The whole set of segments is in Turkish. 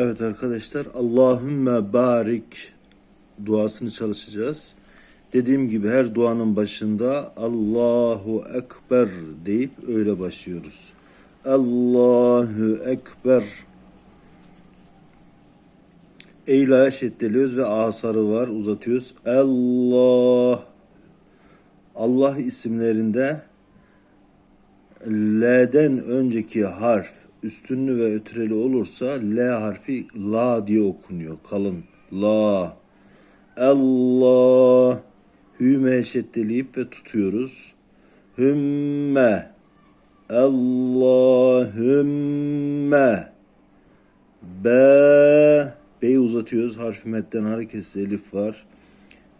Evet arkadaşlar Allahümme barik duasını çalışacağız. Dediğim gibi her duanın başında Allahu Ekber deyip öyle başlıyoruz. Allahu Ekber. Eyla'ya şeddeliyoruz ve asarı var uzatıyoruz. Allah Allah isimlerinde L'den önceki harf üstünlü ve ötreli olursa L harfi La diye okunuyor. Kalın. La. Allah. Hüme şeddeleyip ve tutuyoruz. Hümme. Allahümme. Be. B'yi uzatıyoruz. Harfi metten hareketsiz elif var.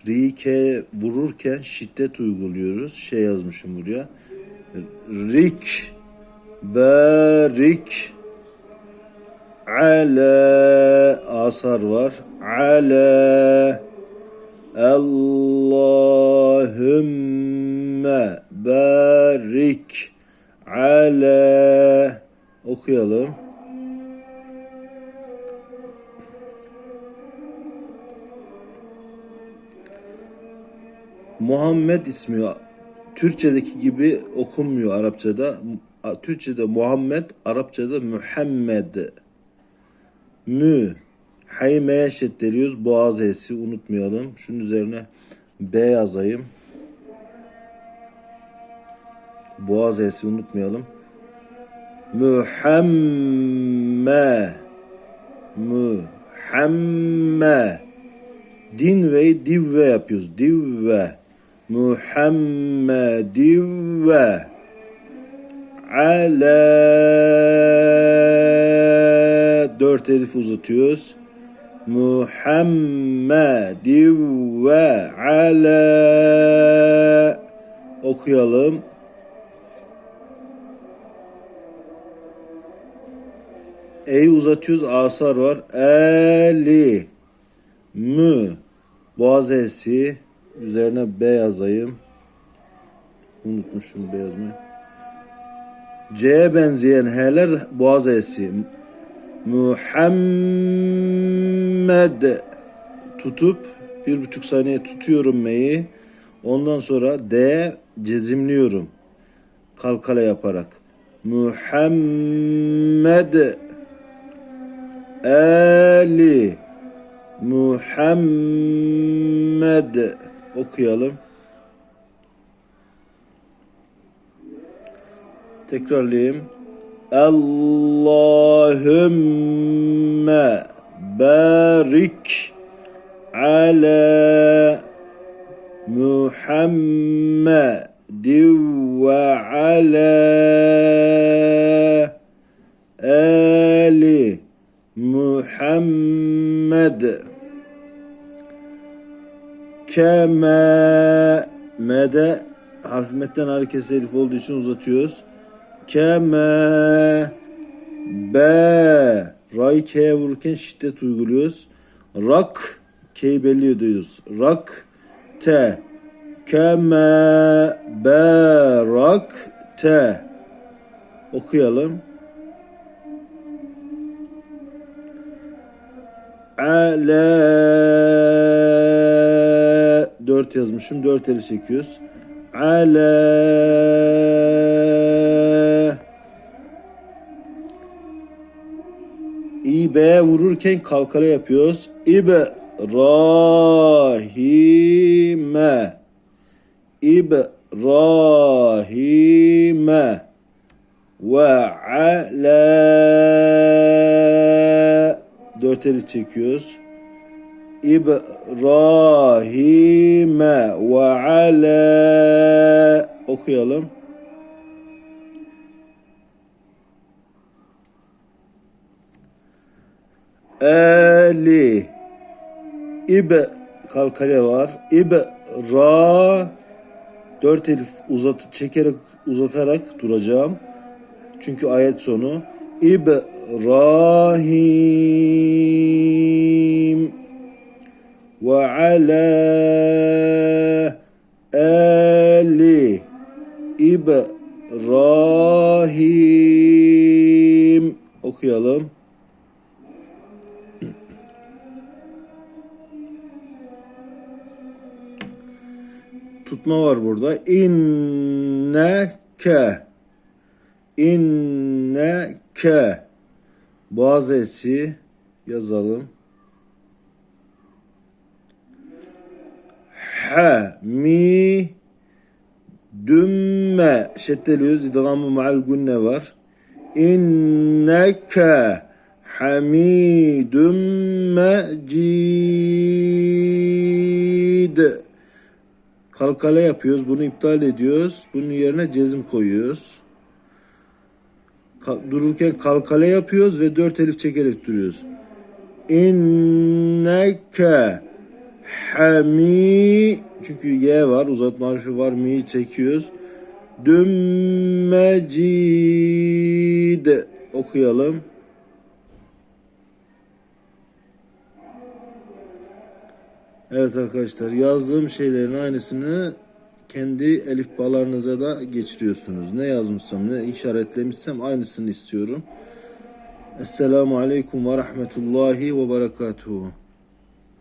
Rike vururken şiddet uyguluyoruz. Şey yazmışım buraya. Rik. Barik. Ala. Asar var. Ala. Allahümme barik ala okuyalım. Muhammed ismi Türkçedeki gibi okunmuyor Arapçada. Türkçede Muhammed, Arapçada Muhammed. Mü. Haymeye şeddeliyoruz. Boğaz H'si unutmayalım. Şunun üzerine B yazayım. Boğaz H'si unutmayalım. Muhamme. Muhamme. Din ve divve yapıyoruz. Divve. Muhammedivve. Ala. Dört elif uzatıyoruz. Muhammedi ve ala okuyalım. Ey uzatıyoruz asar var. Eli mü boğaz esi üzerine B yazayım. Unutmuşum B yazmayı. C'ye benzeyen H'ler boğaz esi. Muhammed tutup bir buçuk saniye tutuyorum M'yi. Ondan sonra D cezimliyorum. Kalkala yaparak. Muhammed Ali Muhammed okuyalım. Tekrarlayayım. Allahümme barik ala Muhammed ve ala ali Muhammed kema mede harf metten harekesi elif olduğu için uzatıyoruz. Keme be Ra'yı K'ye vururken şiddet uyguluyoruz. Rak K'yi belli ediyoruz. Rak te keme be rak te okuyalım. Ala dört yazmışım. Dört elif çekiyoruz. Ala İbe vururken kalkala yapıyoruz. İbrahime İbrahime ve ala dört eli çekiyoruz. İbrahime ve ala okuyalım. Ali İb kalkale var. İb ra dört elif uzat çekerek uzatarak duracağım. Çünkü ayet sonu İbrahim ve ala ali İbrahim okuyalım. Tutma var burada. İnneke İnneke Boğaz esi yazalım. Ha mi dümme şeddeliyoruz. İdgamı ma'al gunne var. İnneke hamidun mecid. Kalkale yapıyoruz. Bunu iptal ediyoruz. Bunun yerine cezim koyuyoruz. Dururken kalkale yapıyoruz ve dört elif çekerek duruyoruz. İnneke hami çünkü y var uzatma harfi var mi çekiyoruz. Dümmecid okuyalım. Evet arkadaşlar yazdığım şeylerin aynısını kendi elifbalarınıza da geçiriyorsunuz. Ne yazmışsam ne işaretlemişsem aynısını istiyorum. Esselamu Aleyküm ve Rahmetullahi ve Berekatuhu.